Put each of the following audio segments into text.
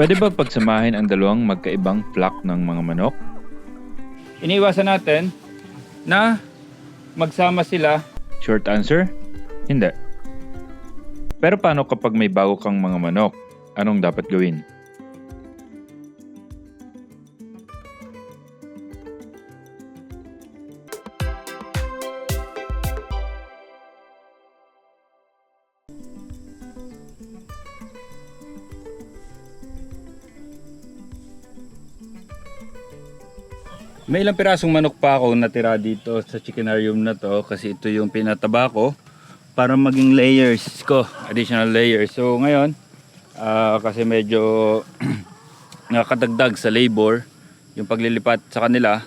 Pwede ba pagsamahin ang dalawang magkaibang flock ng mga manok? Iniwasan natin na magsama sila. Short answer? Hindi. Pero paano kapag may bago kang mga manok? Anong dapat gawin? May ilang pirasong manok pa ako natira dito sa chickenarium na to kasi ito yung pinataba ko para maging layers ko, additional layers. So ngayon, ah, kasi medyo nakakadagdag sa labor yung paglilipat sa kanila.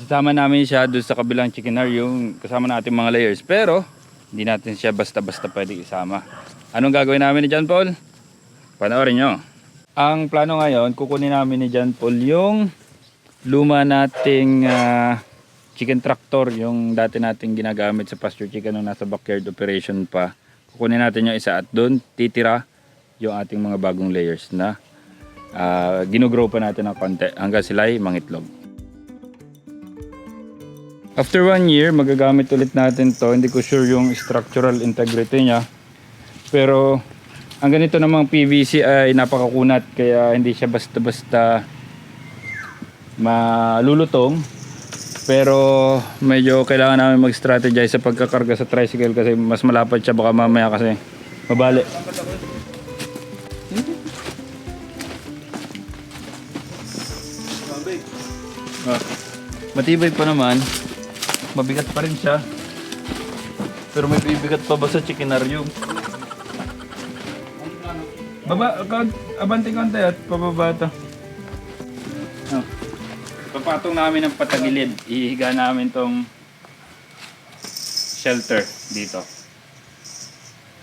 Isasama namin siya doon sa kabilang chickenarium kasama natin mga layers. Pero hindi natin siya basta-basta pwede isama. Anong gagawin namin ni John Paul? Panoorin nyo. Ang plano ngayon, kukunin namin ni John Paul yung luma nating ah, chicken tractor, yung dati nating ginagamit sa pasture chicken nung nasa backyard operation pa. Kukunin natin yung isa at doon titira yung ating mga bagong layers na ah, ginugrow pa natin ng konti hanggang sila ay mangitlog. After one year, magagamit ulit natin to. Hindi ko sure yung structural integrity niya. Pero ang ganito namang PVC ay napakakunat kaya hindi siya basta-basta malulutong pero medyo kailangan namin mag-strategize sa pagkakarga sa tricycle kasi mas malapad siya baka mamaya kasi mabali. Ah, matibay pa naman. Mabigat pa rin siya. Pero may bibigat pa ba sa chickenarium? Baba, abante konti at pababa ito. Oh. Papatong namin ng patagilid. Ihiga namin tong shelter dito.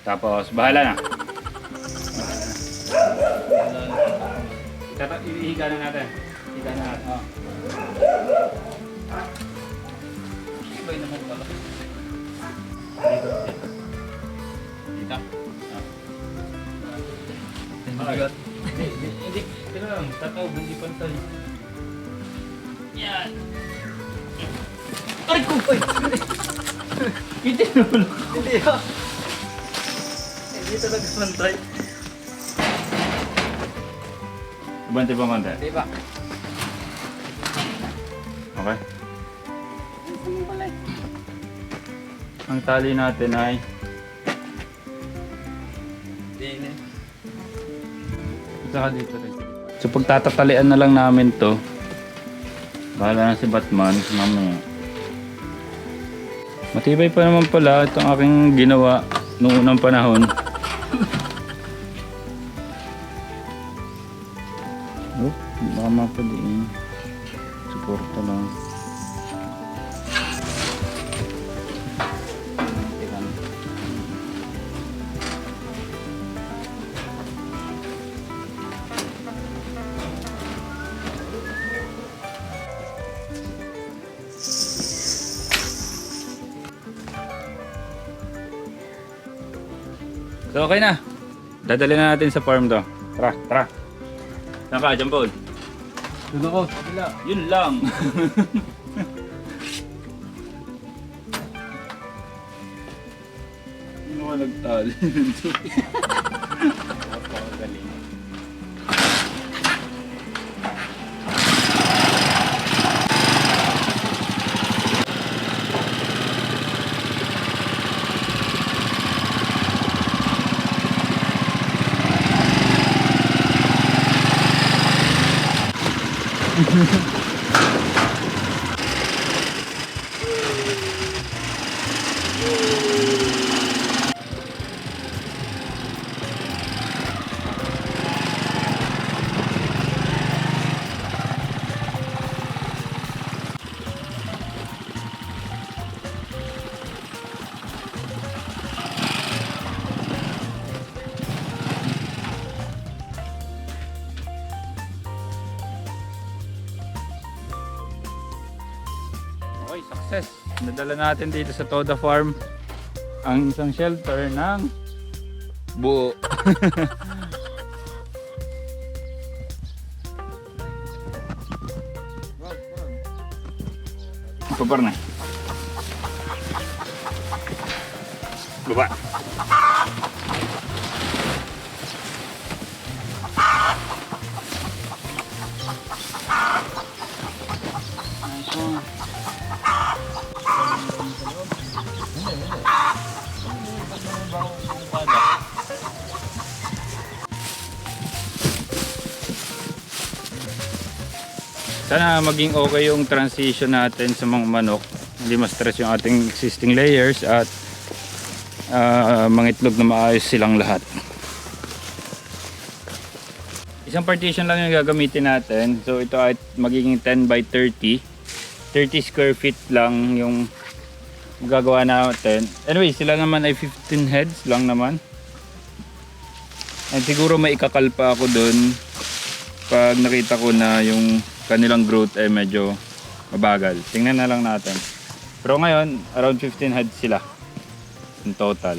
Tapos, bahala na. Tata, ihiga na natin. Ihiga na natin. Oh. Sabay naman pala. Dito. Dito. Oh. Mabigat. Hindi, hindi, hindi. Ito lang, tataw, hindi pantay. Yan. Ay, ko! Ay! Hindi naman. Hindi ha. Hindi talaga pantay. Bante pa konti. Di ba? Okay. Ang tali natin ay Hindi na. Saka dito rin. So pagtatatalian na lang namin to. Bahala na si Batman mamaya. Matibay pa naman pala itong aking ginawa noong unang panahon. Oh, baka mapadiin. Suporta lang. So okay na. Dadali na natin sa farm to. Tara, tara. Saan ka, John Paul? Doon ako. Yun lang. Ano ka nagtali? Okay, success. Nadala natin dito sa Toda Farm ang isang shelter ng buo. Pabar na. Baba. Sana maging okay yung transition natin sa mga manok. Hindi ma-stress yung ating existing layers at ah, mga itlog na maayos silang lahat. Isang partition lang yung gagamitin natin. So ito ay magiging 10 by 30. 30 square feet lang yung gagawa natin. Anyway, sila naman ay 15 heads lang naman. And siguro may ikakalpa ako dun pag nakita ko na yung kanilang growth ay medyo mabagal. Tingnan na lang natin. Pero ngayon, around 15 heads sila in total.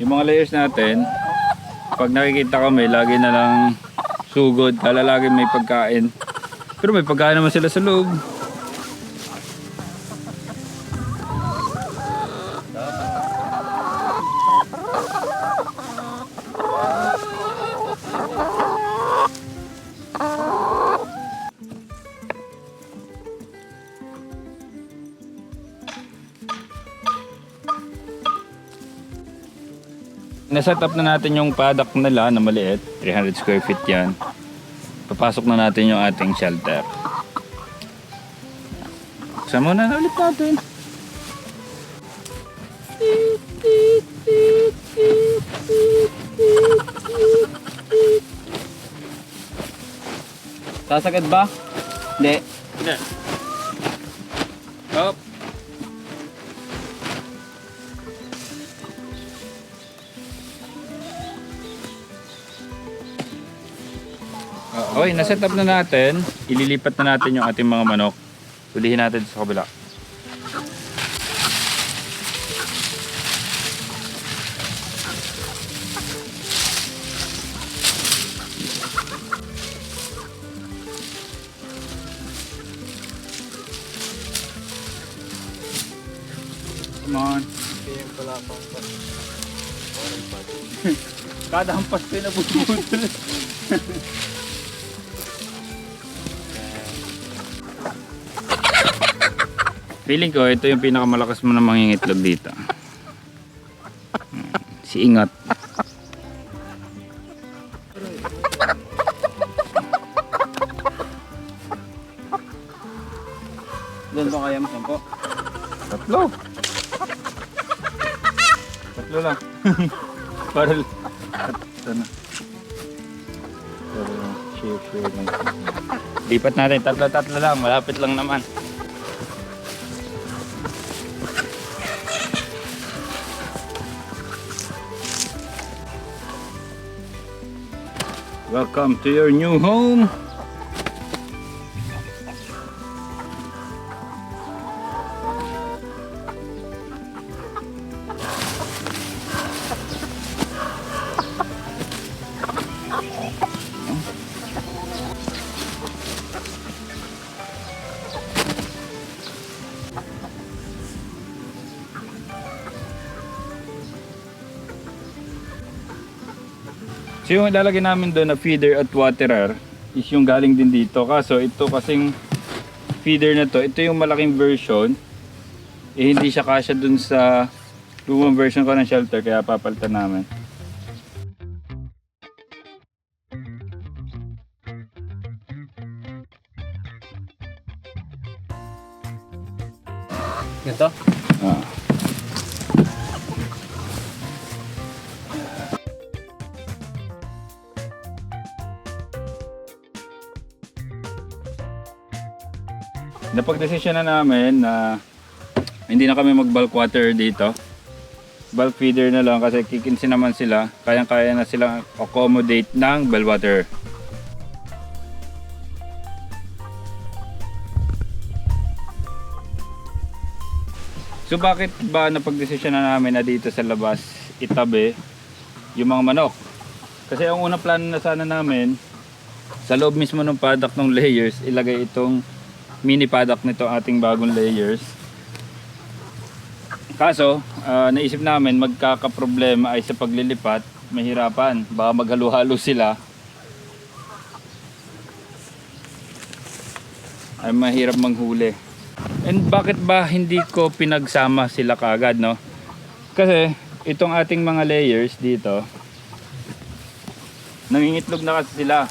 Yung mga layers natin, pag nakikita kami, lagi na lang sugod, kala lagi may pagkain. Pero may pagkain naman sila sa loob. Naset up na natin yung paddock nila na maliit. 300 square feet yan. Papasok na natin yung ating shelter. Buksan muna na ulit natin. Sasagad ba? Hindi. Hindi. Okay, naset up na natin. Ililipat na natin yung ating mga manok. Ulihin natin sa kabila. Come on. Kaya pala akong Kada hampas ko na bubudol. Feeling ko ito yung pinakamalakas mo na mangingitlog dito. Si Ingat. Doon ba kaya mo sampo? Tatlo. Tatlo lang. Para ito na. Para share share lang. Lipat natin tatlo-tatlo lang, malapit lang naman. Welcome to your new home. So yung ilalagay namin doon na feeder at waterer is yung galing din dito. Kaso ito kasing feeder na to, ito yung malaking version. Eh hindi siya kasya doon sa lumang version ko ng shelter kaya papalitan namin. Napag-desisyon na namin na hindi na kami mag-bulk water dito. Bulk feeder na lang kasi kikinsin naman sila. Kayang-kaya na silang accommodate ng bell water. So bakit ba napag-desisyon na namin na dito sa labas itabi yung mga manok? Kasi ang unang plano na sana namin sa loob mismo ng paddock ng layers ilagay itong mini paddock nito ating bagong layers. Kaso, ah, naisip namin magkakaproblema ay sa paglilipat, mahirapan. Baka maghalo-halo sila. Ay mahirap manghuli. And bakit ba hindi ko pinagsama sila kagad, no? Kasi itong ating mga layers dito, nangingitlog na kasi sila.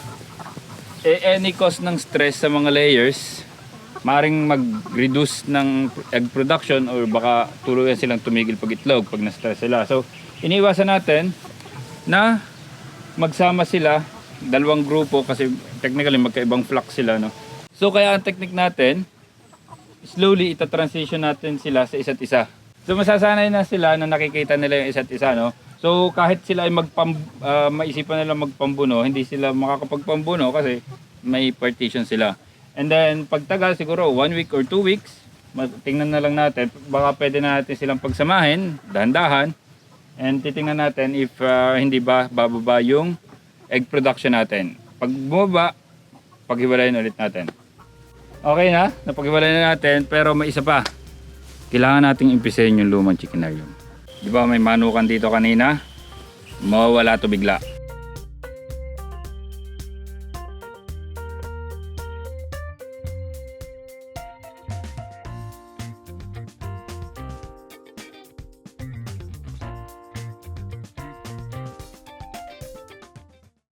Eh, any cause ng stress sa mga layers, maring mag-reduce ng egg production or baka tuluyan silang tumigil pag itlog pag na-stress sila. So, iniwasan natin na magsama sila, dalawang grupo kasi technically magkaibang flock sila, no? So, kaya ang technique natin, slowly ita-transition natin sila sa isa't isa. So, masasanay na sila na nakikita nila yung isa't isa, no? So, kahit sila ay magpam, ah, maisipan nila magpambuno, hindi sila makakapagpambuno kasi may partition sila. And then, pagtagal siguro one week or two weeks, tingnan na lang natin, baka pwede na natin silang pagsamahin, dahan-dahan, and titingnan natin if ah, hindi ba bababa yung egg production natin. Pag bumaba, paghiwalayin ulit natin. Okay na, napaghiwalay na natin, pero may isa pa. Kailangan nating impisahin yung lumang chickenarium. Di ba may manukan dito kanina? Mawawala to bigla.